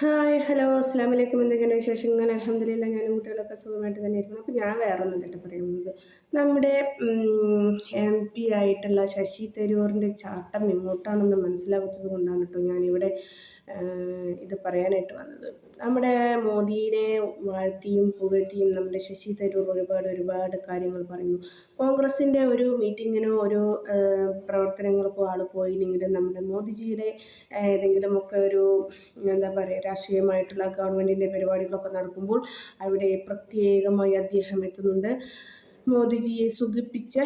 Hi hello അസ്സാം വലൈക്കും എന്തൊക്കെയാണ് വിശേഷങ്ങൾ? അലഹമ്മദില്ല ഞാനും കുട്ടികളൊക്കെ സുഖമായിട്ട് തന്നെ ഇരിക്കുന്നു. അപ്പോൾ ഞാൻ വേറെ ഒന്നും കേട്ടോ പറയുന്നത്. നമ്മുടെ പി ആയിട്ടുള്ള ശശി തരൂറിന്റെ ചാട്ടം എങ്ങോട്ടാണെന്ന് മനസ്സിലാകാത്തത് കൊണ്ടാണ് കേട്ടോ ഞാനിവിടെ ഇത് പറയാനായിട്ട് വന്നത്. നമ്മുടെ മോദിയെ വാഴ്ത്തിയും പുകഴ്ത്തിയും നമ്മുടെ ശശി തരൂർ ഒരുപാട് ഒരുപാട് കാര്യങ്ങൾ പറയുന്നു. കോൺഗ്രസിന്റെ ഒരു മീറ്റിങ്ങിനോ ഒരു പ്രവർത്തനങ്ങൾക്കോ ആൾ പോയില്ലെങ്കിലും നമ്മുടെ മോദിജിയുടെ ഏതെങ്കിലുമൊക്കെ ഒരു എന്താ പറയുക രാഷ്ട്രീയമായിട്ടുള്ള ഗവൺമെന്റിന്റെ പരിപാടികളൊക്കെ നടക്കുമ്പോൾ അവിടെ പ്രത്യേകമായി അദ്ദേഹം എത്തുന്നുണ്ട്. മോദിജിയെ സുഖിപ്പിച്ച്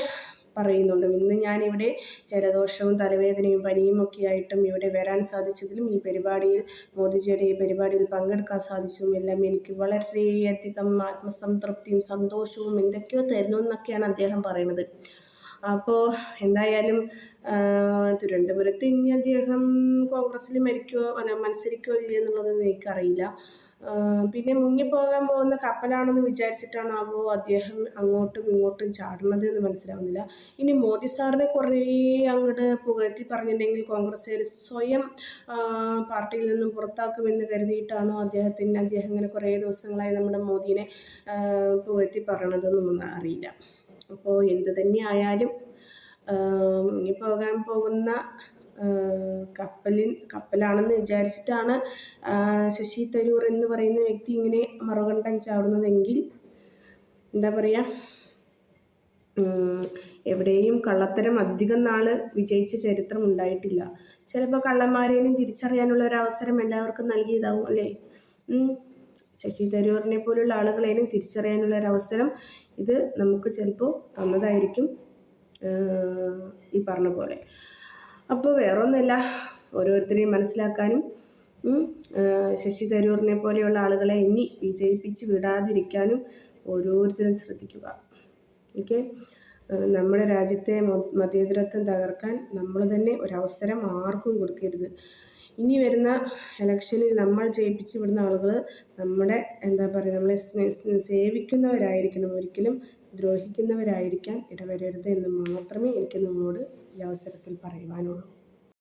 പറയുന്നുണ്ട്. ഇന്ന് ഞാനിവിടെ ജലദോഷവും തലവേദനയും പനിയും ഒക്കെ ആയിട്ടും ഇവിടെ വരാൻ സാധിച്ചതിലും ഈ പരിപാടിയിൽ മോദിജിയുടെ ഈ പരിപാടിയിൽ പങ്കെടുക്കാൻ സാധിച്ചതും എല്ലാം എനിക്ക് വളരെയധികം ആത്മസംതൃപ്തിയും സന്തോഷവും എന്തൊക്കെയോ തരുന്നു എന്നൊക്കെയാണ് അദ്ദേഹം പറയുന്നത്. അപ്പോൾ എന്തായാലും തിരുവനന്തപുരത്ത് ഇനി അദ്ദേഹം കോൺഗ്രസ്സിൽ മരിക്കുമോ അല്ല മത്സരിക്കുമോ ഇല്ലയോ എനിക്കറിയില്ല. പിന്നെ മുങ്ങിപ്പോകാൻ പോകുന്ന കപ്പലാണെന്ന് വിചാരിച്ചിട്ടാണാവോ അദ്ദേഹം അങ്ങോട്ടും ഇങ്ങോട്ടും ചാടുന്നത് എന്ന് മനസ്സിലാവുന്നില്ല. ഇനി മോദി സാറിനെ കുറേ അങ്ങോട്ട് പുകഴ്ത്തി പറഞ്ഞിട്ടുണ്ടെങ്കിൽ കോൺഗ്രസ്സുകാർ സ്വയം പാർട്ടിയിൽ നിന്നും പുറത്താക്കുമെന്ന് കരുതിയിട്ടാണോ അദ്ദേഹത്തിന് അദ്ദേഹം ഇങ്ങനെ കുറേ ദിവസങ്ങളായി നമ്മുടെ മോദിനെ പുകഴ്ത്തി പറയണതെന്നൊന്നും അറിയില്ല. അപ്പോൾ എന്ത് തന്നെ ആയാലും മുങ്ങിപ്പോകാൻ പോകുന്ന കപ്പലിൽ കപ്പലാണെന്ന് വിചാരിച്ചിട്ടാണ് ശശി തരൂർ എന്ന് പറയുന്ന വ്യക്തി ഇങ്ങനെ മറുകണ്ഠം ചാടുന്നതെങ്കിൽ എന്താ പറയുക എവിടെയും കള്ളത്തരം അധികം നാൾ വിജയിച്ച ചരിത്രം ഉണ്ടായിട്ടില്ല. ചിലപ്പോൾ കള്ളന്മാരെയും തിരിച്ചറിയാനുള്ള ഒരു അവസരം എല്ലാവർക്കും നൽകിയതാവും അല്ലേ? ശശി തരൂറിനെ പോലുള്ള ആളുകളെയും തിരിച്ചറിയാനുള്ള ഒരു അവസരം ഇത് നമുക്ക് ചിലപ്പോൾ തന്നതായിരിക്കും ഈ പറഞ്ഞ പോലെ. അപ്പോൾ വേറൊന്നുമില്ല. ഓരോരുത്തരെയും മനസ്സിലാക്കാനും ശശി തരൂറിനെ പോലെയുള്ള ആളുകളെ ഇനി വിജയിപ്പിച്ച് വിടാതിരിക്കാനും ഓരോരുത്തരും ശ്രദ്ധിക്കുക. ഓക്കെ? നമ്മുടെ രാജ്യത്തെ മതേതരത്വം തകർക്കാൻ നമ്മൾ തന്നെ ഒരവസരം ആർക്കും കൊടുക്കരുത്. ഇനി വരുന്ന ഇലക്ഷനിൽ നമ്മൾ ജയിപ്പിച്ച് വിടുന്ന ആളുകൾ നമ്മുടെ എന്താ പറയുക നമ്മളെ സേവിക്കുന്നവരായിരിക്കണം. ഒരിക്കലും ദ്രോഹിക്കുന്നവരായിരിക്കാൻ ഇടവരരുത് എന്ന് മാത്രമേ എനിക്ക് നിങ്ങളോട് ഈ അവസരത്തിൽ പറയുവാനുള്ളൂ.